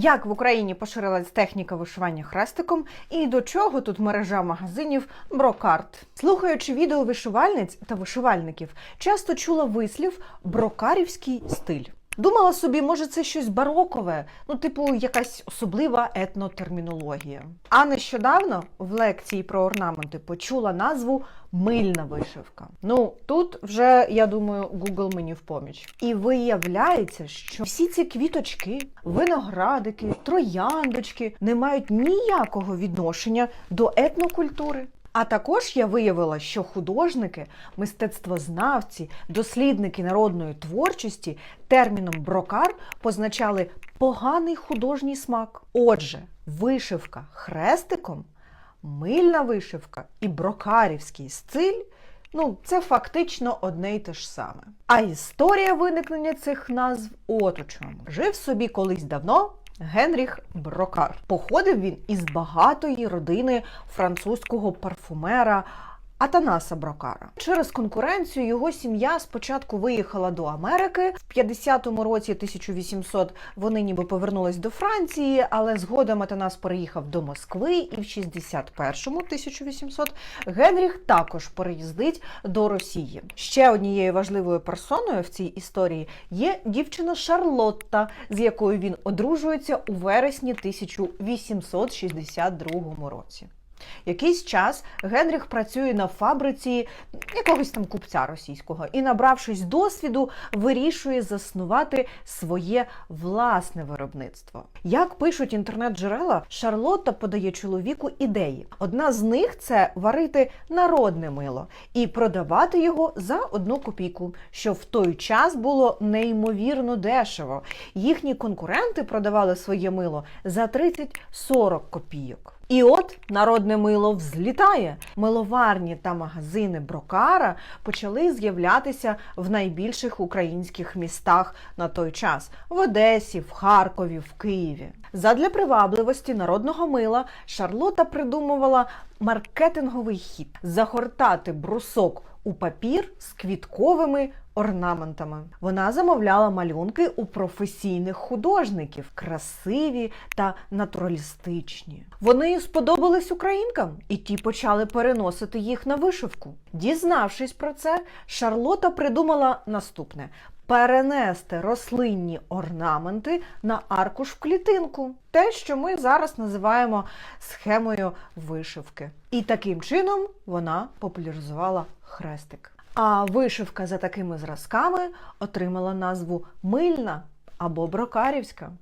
Як в Україні поширилась техніка вишивання хрестиком, і до чого тут мережа магазинів Брокарт. Слухаючи відео вишивальниць та вишивальників, часто чула вислів брокарівський стиль. Думала собі, може, це щось барокове, ну, типу, якась особлива етнотермінологія. А нещодавно в лекції про орнаменти почула назву мильна вишивка. Ну, тут вже, я думаю, Google мені в поміч. І виявляється, що всі ці квіточки, виноградики, трояндочки не мають ніякого відношення до етнокультури. А також я виявила, що художники, мистецтвознавці, дослідники народної творчості терміном брокар позначали поганий художній смак. Отже, вишивка хрестиком, мильна вишивка і брокарівський стиль. Ну, це фактично одне й те ж саме. А історія виникнення цих назв от у чому. Жив собі колись давно Генріх Брокар. Походив він із багатої родини французького парфумера. Атанаса Брокара через конкуренцію його сім'я спочатку виїхала до Америки в 50-му році 1800 Вони ніби повернулись до Франції, але згодом Атанас переїхав до Москви, і в 61-му 1800 Генріх також переїздить до Росії. Ще однією важливою персоною в цій історії є дівчина Шарлотта, з якою він одружується у вересні 1862 році. Якийсь час Генріх працює на фабриці якогось там купця російського і, набравшись досвіду, вирішує заснувати своє власне виробництво. Як пишуть інтернет-джерела, Шарлотта подає чоловіку ідеї. Одна з них це варити народне мило і продавати його за одну копійку, що в той час було неймовірно дешево. Їхні конкуренти продавали своє мило за 30-40 копійок. І от народне мило взлітає. Миловарні та магазини Брокара почали з'являтися в найбільших українських містах на той час в Одесі, в Харкові, в Києві. Задля привабливості народного мила Шарлота придумувала маркетинговий хід загортати брусок у папір з квітковими орнаментами. Вона замовляла малюнки у професійних художників, красиві та натуралістичні. Вони сподобались українкам, і ті почали переносити їх на вишивку. Дізнавшись про це, Шарлота придумала наступне. Перенести рослинні орнаменти на аркуш в клітинку, те, що ми зараз називаємо схемою вишивки. І таким чином вона популяризувала хрестик. А вишивка за такими зразками отримала назву мильна або брокарівська.